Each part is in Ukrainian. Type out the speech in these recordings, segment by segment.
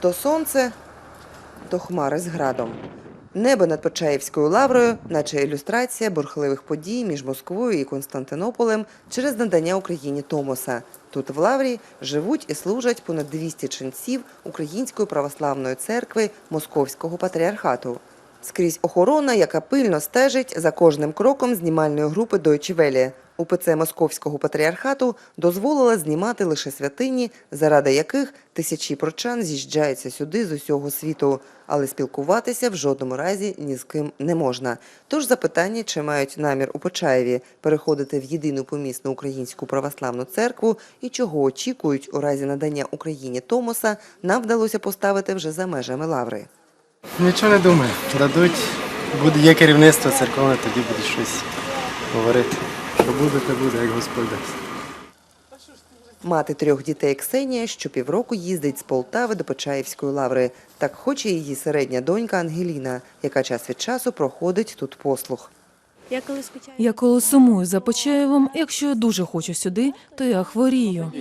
То сонце, то хмари з градом. Небо над Почаївською лаврою, наче ілюстрація бурхливих подій між Москвою і Константинополем через надання Україні Томоса. Тут в лаврі живуть і служать понад 200 ченців Української православної церкви Московського патріархату. Скрізь охорона, яка пильно стежить за кожним кроком знімальної групи Welle. УПЦ Московського патріархату дозволила знімати лише святині, заради яких тисячі прочан з'їжджаються сюди з усього світу, але спілкуватися в жодному разі ні з ким не можна. Тож запитання, чи мають намір у Почаєві переходити в єдину помісну українську православну церкву і чого очікують у разі надання Україні Томоса, нам вдалося поставити вже за межами лаври. Нічого не думаю. Дадуть, буде, є керівництво церковне, тоді буде щось говорити. Що буде, то буде, як Господь дасть. Мати трьох дітей Ксенія щопівроку їздить з Полтави до Почаївської лаври. Так хоче її середня донька Ангеліна, яка час від часу проходить тут послуг. Я коли скучаю. Я коли сумую за Почаєвом, якщо я дуже хочу сюди, то я хворію.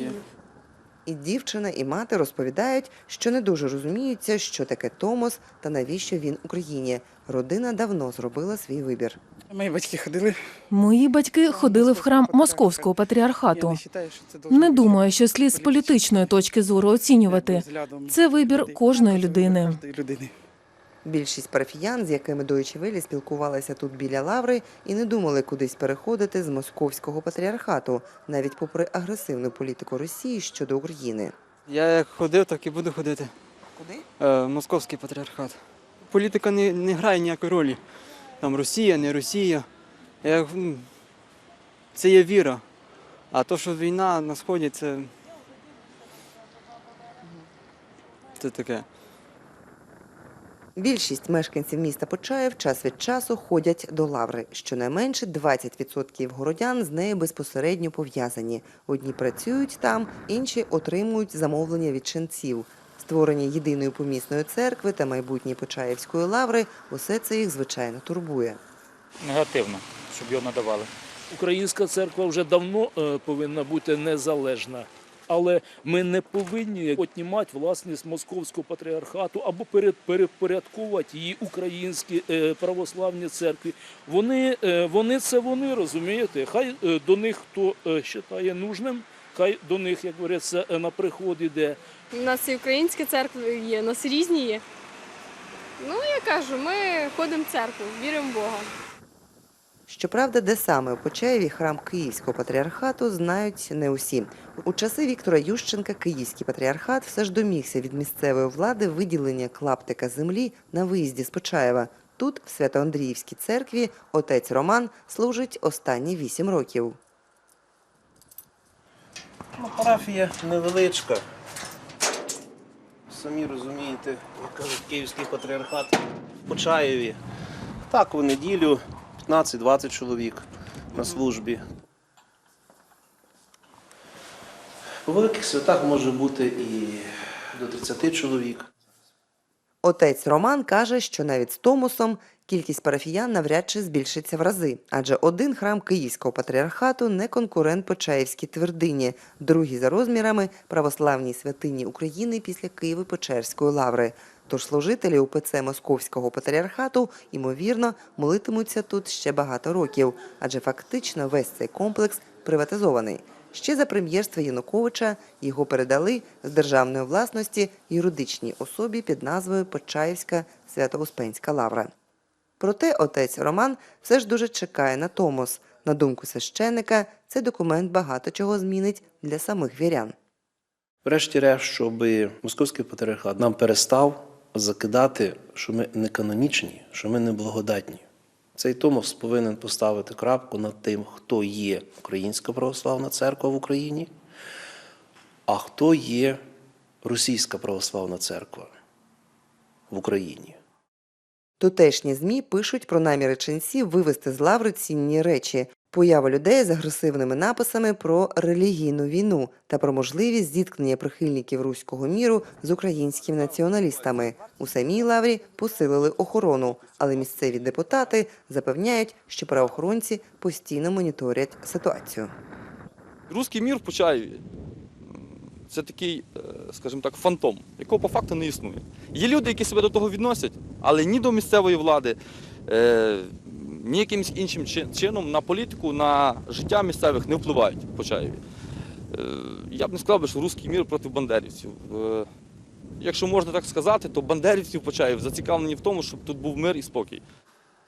І дівчина, і мати розповідають, що не дуже розуміються, що таке Томос та навіщо він Україні. Родина давно зробила свій вибір. Мої батьки ходили. Мої батьки ходили в храм Московського патріархату. не це должно Не думаю, що слід з політичної точки зору оцінювати. Це вибір кожної людини. Більшість парафіян, з якими Welle спілкувалися тут біля лаври, і не думали кудись переходити з московського патріархату, навіть попри агресивну політику Росії щодо України. Я як ходив, так і буду ходити. Куди? Е, московський патріархат. Політика не, не грає ніякої ролі. Там Росія, не Росія. Я, це є віра. А то, що війна на сході, це. Це таке. Більшість мешканців міста Почаєв час від часу ходять до лаври. Щонайменше 20% городян з нею безпосередньо пов'язані. Одні працюють там, інші отримують замовлення від ченців. Створення єдиної помісної церкви та майбутньої Почаївської лаври – усе це їх звичайно турбує. негативно, щоб його надавали. Українська церква вже давно е, повинна бути незалежна. Але ми не повинні отнімати власність московського патріархату або перепорядковувати її українські е, православні церкві. Вони, е, вони це вони розумієте. Хай е, до них хто вважає нужним, хай до них, як говориться, на приход іде. У нас і українські церкви є, у нас різні є. Ну, я кажу, ми ходимо в церкву, віримо в Бога. Щоправда, де саме у Почаєві храм Київського патріархату знають не усі. У часи Віктора Ющенка Київський патріархат все ж домігся від місцевої влади виділення клаптика землі на виїзді з Почаєва. Тут, в Свято-Андріївській церкві, отець Роман служить останні вісім років. Ну, парафія невеличка. Самі розумієте, як кажуть, Київський патріархат в Почаєві. Так, у неділю 15-20 чоловік на службі. У великих святах може бути і до 30 чоловік. Отець Роман каже, що навіть з Томосом кількість парафіян навряд чи збільшиться в рази, адже один храм Київського патріархату не конкурент Почаївській твердині, другий за розмірами православній святині України після Києво-Печерської лаври. Тож служителі УПЦ Московського патріархату, ймовірно, молитимуться тут ще багато років, адже фактично весь цей комплекс приватизований. Ще за прем'єрства Януковича його передали з державної власності юридичній особі під назвою Почаївська Свято-Успенська лавра. Проте отець Роман все ж дуже чекає на Томос. На думку священника, цей документ багато чого змінить для самих вірян. Врешті-решт, щоб московський патріархат нам перестав закидати, що ми не канонічні, що ми не благодатні. Цей Томос повинен поставити крапку над тим, хто є Українська православна церква в Україні, а хто є Російська православна церква в Україні. Тутешні ЗМІ пишуть про наміри ченців вивезти з лаври цінні речі, появу людей з агресивними написами про релігійну війну та про можливість зіткнення прихильників руського міру з українськими націоналістами. У самій лаврі посилили охорону, але місцеві депутати запевняють, що правоохоронці постійно моніторять ситуацію. Руський мір в Почаєві. це такий, е, скажімо так, фантом, якого по факту не існує. Є люди, які себе до того відносять, але ні до місцевої влади, е, іншим чином на політику, на життя місцевих не впливають в Почаєві. Е, Я б не сказав що русський мір проти бандерівців. Е, Якщо можна так сказати, то бандерівці в Почаєві зацікавлені в тому, щоб тут був мир і спокій.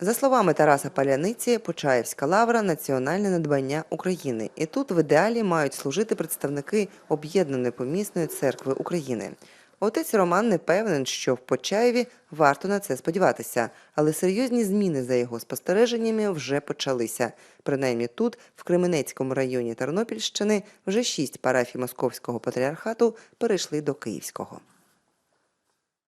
За словами Тараса Паляниці, Почаївська лавра національне надбання України, і тут в ідеалі мають служити представники об'єднаної помісної церкви України. Отець Роман не певен, що в Почаєві варто на це сподіватися, але серйозні зміни за його спостереженнями вже почалися. Принаймні тут, в Кременецькому районі Тернопільщини, вже шість парафій Московського патріархату перейшли до Київського.